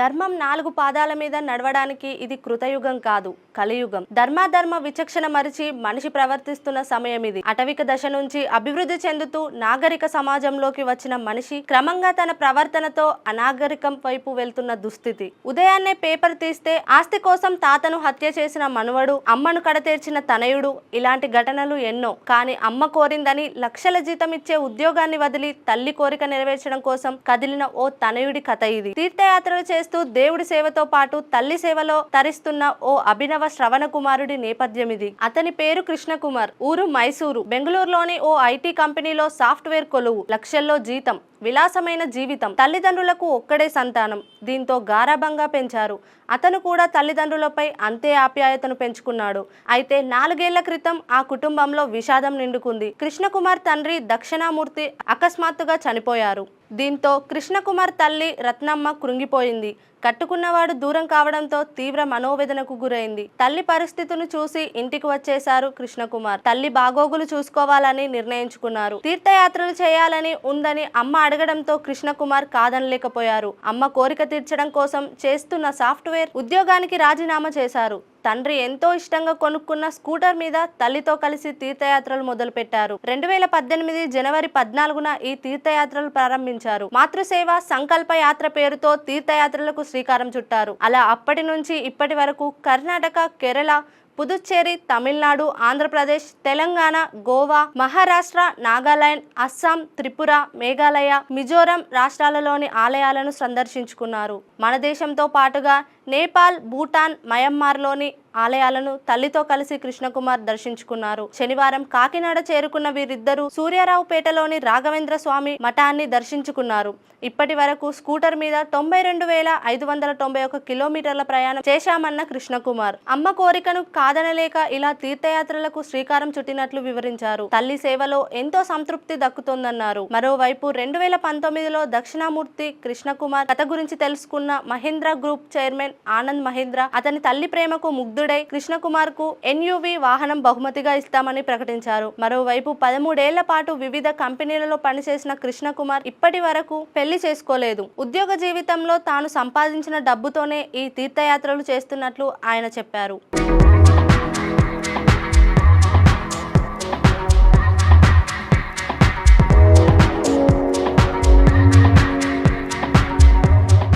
ధర్మం నాలుగు పాదాల మీద నడవడానికి ఇది కృతయుగం కాదు కలియుగం. ధర్మాధర్మ విచక్షణ మరిచి మనిషి ప్రవర్తిస్తున్న సమయం ఇది. అటవిక దశ నుంచి అభివృద్ధి చెందుతూ నాగరిక సమాజంలోకి వచ్చిన మనిషి క్రమంగా తన ప్రవర్తనతో అనాగరికం వైపు వెళ్తున్న దుస్థితి. ఉదయాన్నే పేపర్ తీస్తే ఆస్తి కోసం తాతను హత్య చేసిన మనువడు అమ్మను కడతేర్చిన తనయుడు ఇలాంటి ఘటనలు ఎన్నో. కానీ అమ్మ కోరిందని లక్షల జీతం ఇచ్చే ఉద్యోగాన్ని వదిలి తల్లి కోరిక నెరవేర్చడం కోసం కదిలిన ఓ తనయుడి కథ ఇది. తీర్థయాత్రలు చేస్తూ దేవుడి సేవతో పాటు తల్లి సేవలో తరిస్తున్న ఓ అభినవ శ్రవణ కుమారుడి నేపథ్యం ఇది అతని పేరు కృష్ణ కుమార్ ఊరు మైసూరు. బెంగళూరులోని ఓ ఐటీ కంపెనీలో సాఫ్ట్వేర్ కొలువు. లక్షల్లో జీతం. విలాసమైన జీవితం. తల్లిదండ్రులకు ఒక్కడే సంతానం. దీంతో గారాభంగా పెంచారు. అతను కూడా తల్లిదండ్రులపై అంతే ఆప్యాయతను పెంచుకున్నాడు. అయితే నాలుగేళ్ళ క్రితం ఆ కుటుంబంలో విషాదం నిండుకుంది. కృష్ణకుమార్ తండ్రి దక్షిణామూర్తి అకస్మాత్తుగా చనిపోయారు. దీంతో కృష్ణకుమార్ తల్లి రత్నమ్మ కృంగిపోయింది. కట్టుకున్నవాడు దూరం కావడంతో తీవ్ర మనోవేదనకు గురైంది. తల్లి పరిస్థితిని చూసి ఇంటికి వచ్చేశారు కృష్ణకుమార్. తల్లి బాగోగులు చూసుకోవాలని నిర్ణయించుకున్నారు. తీర్థయాత్రలు చేయాలని ఉందని అమ్మ అడగడంతో కృష్ణకుమార్ కాదనలేకపోయారు. అమ్మ కోరిక తీర్చడం కోసం చేస్తున్న సాఫ్ట్వేర్ ఉద్యోగానికి రాజీనామా చేశారు. తండ్రి ఎంతో ఇష్టంగా కొనుక్కున్న స్కూటర్ మీద తల్లితో కలిసి తీర్థయాత్రలు మొదలుపెట్టారు. రెండు వేల పద్దెనిమిది జనవరి పద్నాలుగున ఈ తీర్థయాత్రలు ప్రారంభించారు. మాతృసేవ సంకల్ప యాత్ర పేరుతో తీర్థయాత్రలకు శ్రీకారం చుట్టారు. అలా అప్పటి నుంచి ఇప్పటి వరకు కర్ణాటక కేరళ పుదుచ్చేరి తమిళనాడు ఆంధ్రప్రదేశ్ తెలంగాణ గోవా మహారాష్ట్ర నాగాలాండ్ అస్సాం త్రిపుర మేఘాలయ మిజోరం రాష్ట్రాలలోని ఆలయాలను సందర్శించుకున్నారు. మన దేశంతో పాటుగా నేపాల్ భూటాన్ మయన్మార్లోని ఆలయాలను తల్లితో కలిసి కృష్ణకుమార్ దర్శించుకున్నారు. శనివారం కాకినాడ చేరుకున్న వీరిద్దరూ సూర్యారావుపేటలోని రాఘవేంద్ర స్వామి మఠాన్ని దర్శించుకున్నారు. ఇప్పటి వరకు స్కూటర్ మీద తొంభై రెండు వేల ఐదు వందల తొంభై ఒక కిలోమీటర్ల ప్రయాణం చేశామన్న కృష్ణకుమార్. అమ్మ కోరికను కాదనలేక ఇలా తీర్థయాత్రలకు శ్రీకారం చుట్టినట్లు వివరించారు. తల్లి సేవలో ఎంతో సంతృప్తి దక్కుతోందన్నారు. మరోవైపు రెండు వేల పంతొమ్మిదిలో దక్షిణామూర్తి కృష్ణకుమార్ కథ గురించి తెలుసుకున్న మహేంద్ర గ్రూప్ చైర్మన్ ఆనంద్ మహేంద్ర అతని తల్లి ప్రేమకు ముగ్ధుడై కృష్ణకుమార్కు ఎన్యువి వాహనం బహుమతిగా ఇస్తామని ప్రకటించారు. మరోవైపు పదమూడేళ్ళ పాటు వివిధ కంపెనీలలో పనిచేసిన కృష్ణకుమార్ ఇప్పటి వరకు పెళ్ళి చేసుకోలేదు. ఉద్యోగ జీవితంలో తాను సంపాదించిన డబ్బుతోనే ఈ తీర్థయాత్రలు చేస్తున్నట్లు ఆయన చెప్పారు.